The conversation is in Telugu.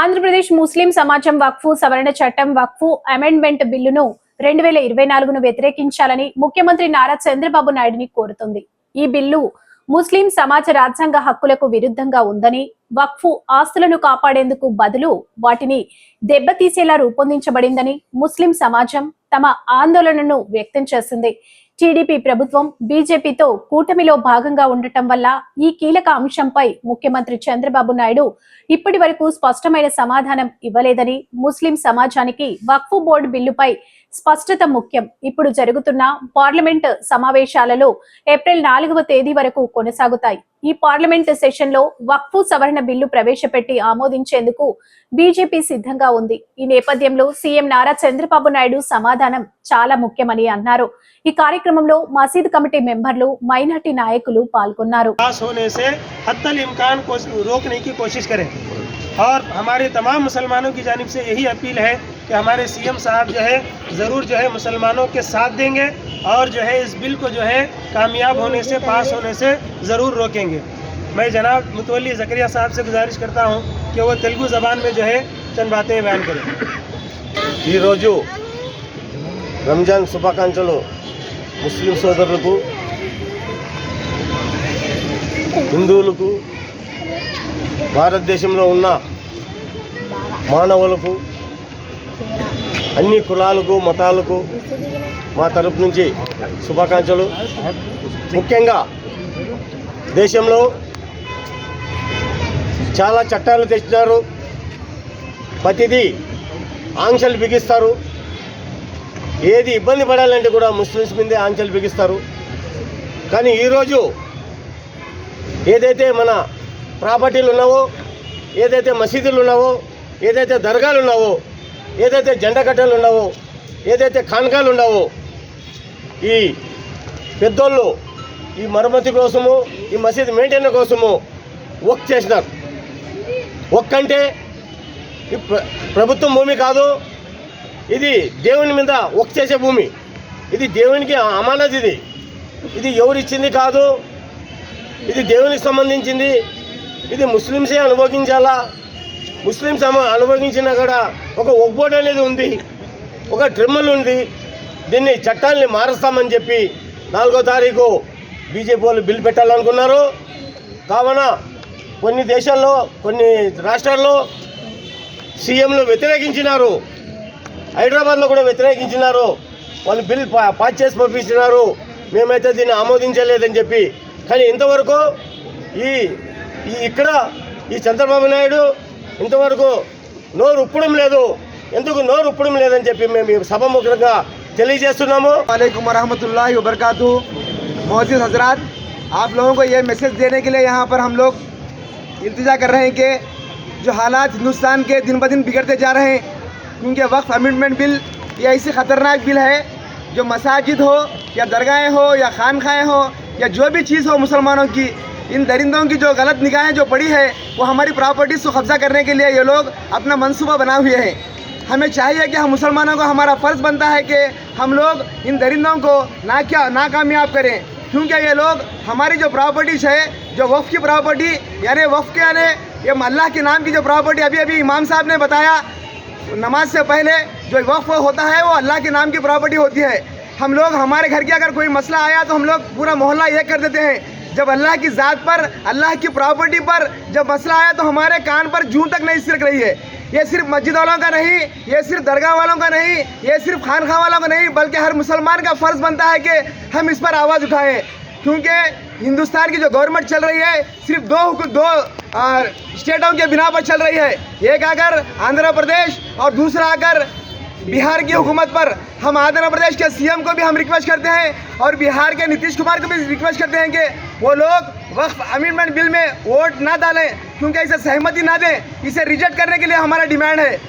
ఆంధ్రప్రదేశ్ ముస్లిం సమాజం వక్ఫు సవరణ చట్టం వక్ఫు అమెండ్మెంట్ బిల్లును రెండు వేల ఇరవై నాలుగును వ్యతిరేకించాలని ముఖ్యమంత్రి నారా చంద్రబాబు నాయుడిని కోరుతుంది ఈ బిల్లు ముస్లిం సమాజ రాజ్యాంగ హక్కులకు విరుద్ధంగా ఉందని వక్ఫు ఆస్తులను కాపాడేందుకు బదులు వాటిని దెబ్బతీసేలా రూపొందించబడిందని ముస్లిం సమాజం తమ ఆందోళనను వ్యక్తం చేసింది టీడీపీ ప్రభుత్వం బీజేపీతో కూటమిలో భాగంగా ఉండటం వల్ల ఈ కీలక అంశంపై ముఖ్యమంత్రి చంద్రబాబు నాయుడు ఇప్పటి వరకు స్పష్టమైన సమాధానం ఇవ్వలేదని ముస్లిం సమాజానికి వక్ఫ్ బోర్డు బిల్లుపై స్పష్టత ముఖ్యం ఇప్పుడు జరుగుతున్న పార్లమెంట్ సమావేశాలలో ఏప్రిల్ నాలుగవ తేదీ వరకు కొనసాగుతాయి ఈ పార్లమెంట్ సెషన్లో వక్ఫు సవరణ బిల్లు ప్రవేశపెట్టి ఆమోదించేందుకు బీజేపీ సిద్ధంగా ఉంది ఈ నేపథ్యంలో సీఎం నారా చంద్రబాబు నాయుడు సమాధానం చాలా ముఖ్యం అని అన్నారు ఈ కార్యక్రమంలో మసీద్ కమిటీ మెంబర్లు మైనారిటీ నాయకులు పాల్గొన్నారు హత్యల్ ఇమ్కాన్ కోస్ ను روکనేకి కోషిష్ కరే మరియు हमारे तमाम मुसलमानों की जानिब से यही अपील है कि हमारे सीएम साहब जो है जरूर जो है मुसलमानों के साथ देंगे और जो है इस बिल को जो है कामयाब होने से पास होने से जरूर रोकेंगे मैं जनाब मुतवली जकरिया साहब से गुजारिश करता हूँ कि वो तेलुगु जबान में जो है चंद बातें बयान करें ये रोजू रमजान शुभाकांक्षलो मुस्लिम सोदर को हिंदू भारत देश में उनवल को अन्नी कुलाल माँ तरफ नीचे शुभाकांक्ष मुख्य देश में చాలా చట్టాలు తెచ్చినారు ప్రతిదీ ఆంక్షలు బిగిస్తారు ఏది ఇబ్బంది పడాలంటే కూడా ముస్లిమ్స్ మీదే ఆంక్షలు బిగిస్తారు కానీ ఈరోజు ఏదైతే మన ప్రాపర్టీలు ఉన్నావో ఏదైతే మసీదులు ఉన్నావో ఏదైతే దర్గాలు ఉన్నావో ఏదైతే జెండకట్టలు ఉన్నావో ఏదైతే ఖాన్కాలు ఉన్నావో ఈ పెద్దోళ్ళు ఈ మరమ్మతి కోసము ఈ మసీదు మెయింటెన్ కోసము వర్క్ చేసినారు ఒక్కంటే ప్రభుత్వం భూమి కాదు ఇది దేవుని మీద ఒక్ చేసే భూమి ఇది దేవునికి అమానత్ ఇది ఇది ఎవరిచ్చింది కాదు ఇది దేవునికి సంబంధించింది ఇది ముస్లిమ్సే అనుభవించాలా ముస్లింస్ అనుభవించిన కూడా ఒక ఒక్కోట్ అనేది ఉంది ఒక ట్రిమ్మల్ ఉంది దీన్ని చట్టాన్ని మారుస్తామని చెప్పి నాలుగో తారీఖు బీజేపీ వాళ్ళు బిల్లు పెట్టాలనుకున్నారు కావున కొన్ని దేశాల్లో కొన్ని రాష్ట్రాల్లో సీఎంలు వ్యతిరేకించినారు హైదరాబాద్లో కూడా వ్యతిరేకించినారు వాళ్ళు బిల్ పాస్ చేసి పంపించినారు మేమైతే దీన్ని ఆమోదించలేదని చెప్పి కానీ ఇంతవరకు ఈ ఈ ఇక్కడ ఈ చంద్రబాబు నాయుడు ఇంతవరకు నోరు ఉప్పడం లేదు ఎందుకు నోరు ఉప్పడం లేదని చెప్పి మేము సభముఖంగా తెలియజేస్తున్నాము वालेकुम వరహమతుల్లా वबरकू मोजिद हजरात आप लोगों को ఏ మెసేజ్ देने के इल्तजा कर रहे हैं कि जो हालात हिंदुस्तान के दिन ब दिन बिगड़ते जा रहे हैं क्योंकि वक्फ अमेंडमेंट बिल ये ऐसी ख़तरनाक बिल है जो मसाजिद हो या दरगाहें हो या खानखाएँ हो या जो भी चीज़ हो मुसलमानों की इन दरिंदों की जो गलत निगाहें जो पड़ी है वो हमारी प्रॉपर्टीज़ को कब्ज़ा करने के लिए ये लोग अपना मनसूबा बना हुए हैं हमें चाहिए कि हम मुसलमानों को हमारा फ़र्ज़ बनता है कि हम लोग इन दरिंदों को ना क्या नाकामयाब करें क्योंकि ये लोग हमारी जो प्रॉपर्टीज है जो वफ़ की प्रॉपर्टी यानी वफ़ के यानी ये अल्लाह के नाम की जो प्रॉपर्टी अभी अभी इमाम साहब ने बताया नमाज से पहले जो वफ़ होता है वो अल्लाह के नाम की प्रॉपर्टी होती है हम लोग हमारे घर के अगर कोई मसला आया तो हम लोग पूरा मोहल्ला ये कर देते हैं जब अल्लाह की ज़ात पर अल्लाह की प्रॉपर्टी पर जब मसला आया तो हमारे कान पर जूँ तक नहीं सिरक रही है ये सिर्फ मस्जिद वालों का नहीं ये सिर्फ दरगाह वालों का नहीं ये सिर्फ खानखा वालों का नहीं बल्कि हर मुसलमान का फ़र्ज़ बनता है कि हम इस पर आवाज़ उठाएं क्योंकि हिंदुस्तान की जो गवर्नमेंट चल रही है सिर्फ दो दो स्टेटों के बिना पर चल रही है एक आकर आंध्र प्रदेश और दूसरा आकर बिहार की हुकूमत पर हम आंध्र प्रदेश के सीएम को भी हम रिक्वेस्ट करते हैं और बिहार के नीतीश कुमार को भी रिक्वेस्ट करते हैं कि वो लोग वक्फ अमेंडमेंट बिल में वोट ना डालें क्योंकि इसे सहमति ना दें इसे रिजेक्ट करने के लिए हमारा डिमांड है